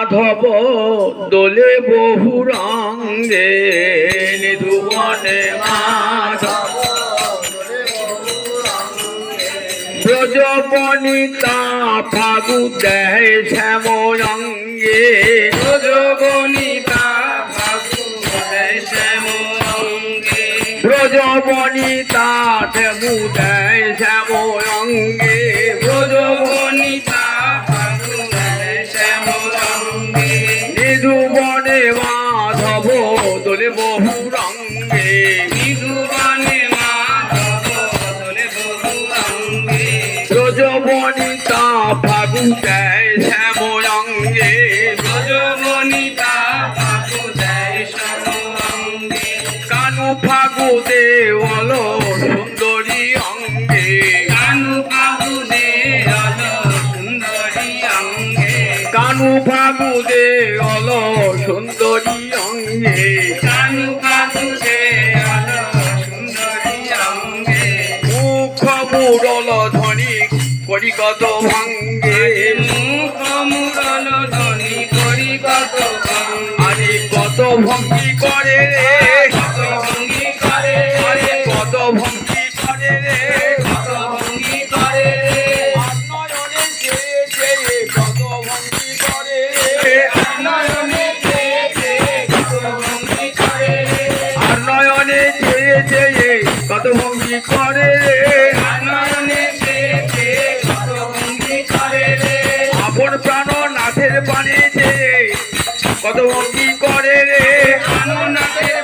মাধব দোলে বহু রঙ্গে নিধুবনে মাধব। ব্রজবনিতা ফাগু দেয় শ্যামরঙ্গে। ব্রজবনিতা ফাগু দেয় শ্যামরঙ্গে। ব্রজবনিতা দেবু দেয় শ্যামরঙ্গে। ব্রজবনিতা দেয় ফাগু দেয় শ্যামরঙ্গে কানু ফাগু দেওয়াল সুন্দরী অঙ্গে কানু ফাগু দে অল সুন্দরী অঙ্গে, কানু ফাগু দেওয়াল সুন্দরী অঙ্গে কানু ফাগু দে অল সুন্দরী অঙ্গে। মুখ মুরল ধ্বনি কত কি করে রে।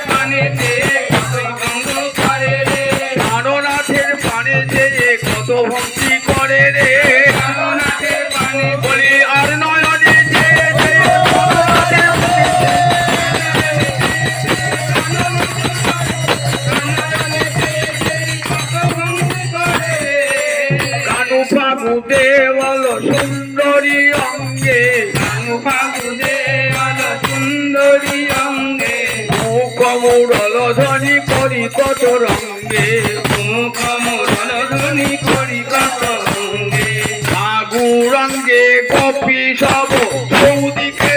পানেতে কত ভঙ্গ করে রে। আনন্দের পানে যে কত ভক্তি করে রে। সুন্দরী অঙ্গে মুখ মুরল ধ্বনি করি কত রঙ্গে মুখ মুরল ধ্বনি করি কত অঙ্গে আগু রঙ্গে কপি সব চৌদিকে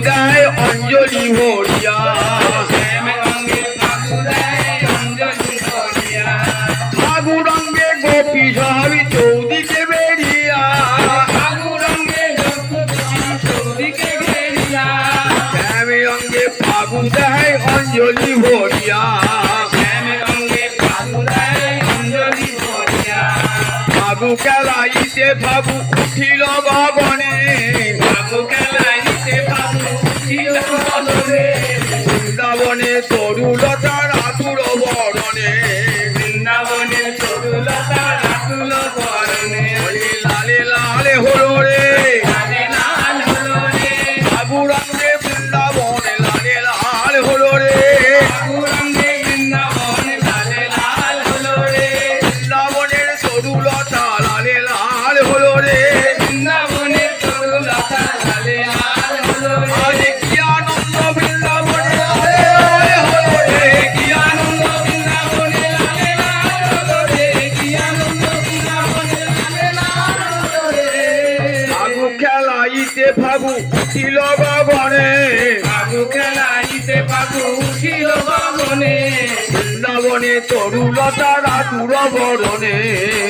দেয় অঞ্জলি ভরিয়া শ্যামে অঙ্গে ফাগু দেয় অঞ্জলি করিয়া। ফাগু রঙ্গে গোপী সবই চৌদিকে অঞ্জলি অঙ্গে ফাগু খেলাইতে উঠিল গগনে বৃন্দাবনে তরুলতার খেলাইতে ফাগু উঠিল গগনে ফাগু খেলাইতে ফাগু উঠিল গগনে বৃন্দাবনে তরুলতার আতুর বরণে।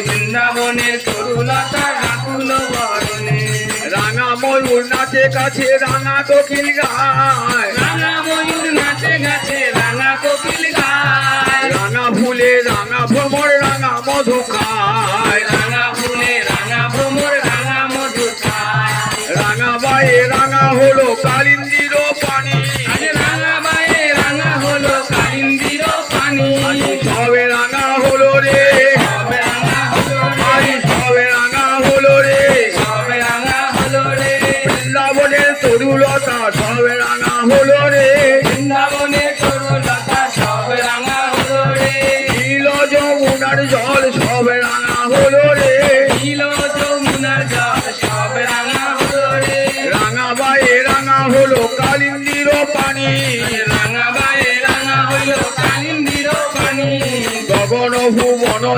বৃন্দাবনের তরুলতা রাতুল বরণে। রাঙা ময়ূর নাচে কাছে রাঙা দখিল গায়। রাঙা ময়ূর নাচে গাছে রাঙা কোকিল গায়। তরুলতা সবে রাঙা হলো রে। বৃন্দাবনের তরুলতা সবে রাঙা হলো রে। নীল যমুনার জল সব রাঙা হলো রে। নীল যমুনার জল সব রাঙা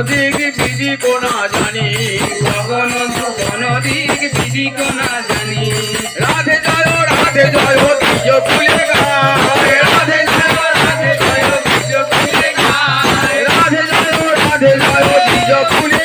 দিক বিধি না জানি গগন ভুবন দিক না জানি। রাধে জয় রাধে জয় দ্বিজ ফুলে গায়। রাধে জয় রাধে জয় বীজ ফুলে গায়। রাধে জয় রাধে জয় দ্বিজ ফুলে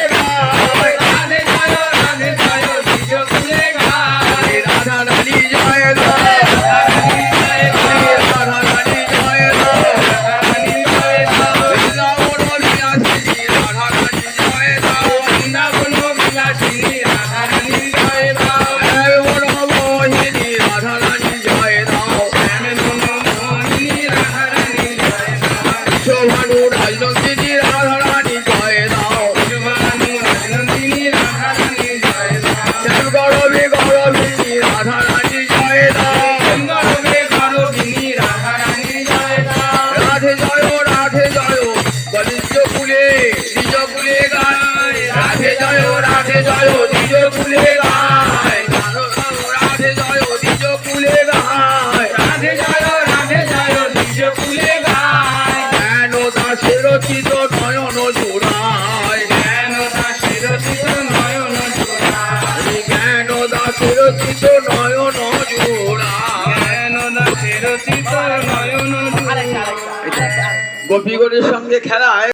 ফুলে গায় রাধে জয় নিজ ফুলে গায় রাধে জয় রাধে জয় নিজ ফুলে গায় জ্ঞান দাসের চিত নয়ন জোড়ায় জ্ঞান দাসের চিত নয়ন জোড়ায় জ্ঞান দাসের চিত নয়ন গোপীগণের সঙ্গে খেলায়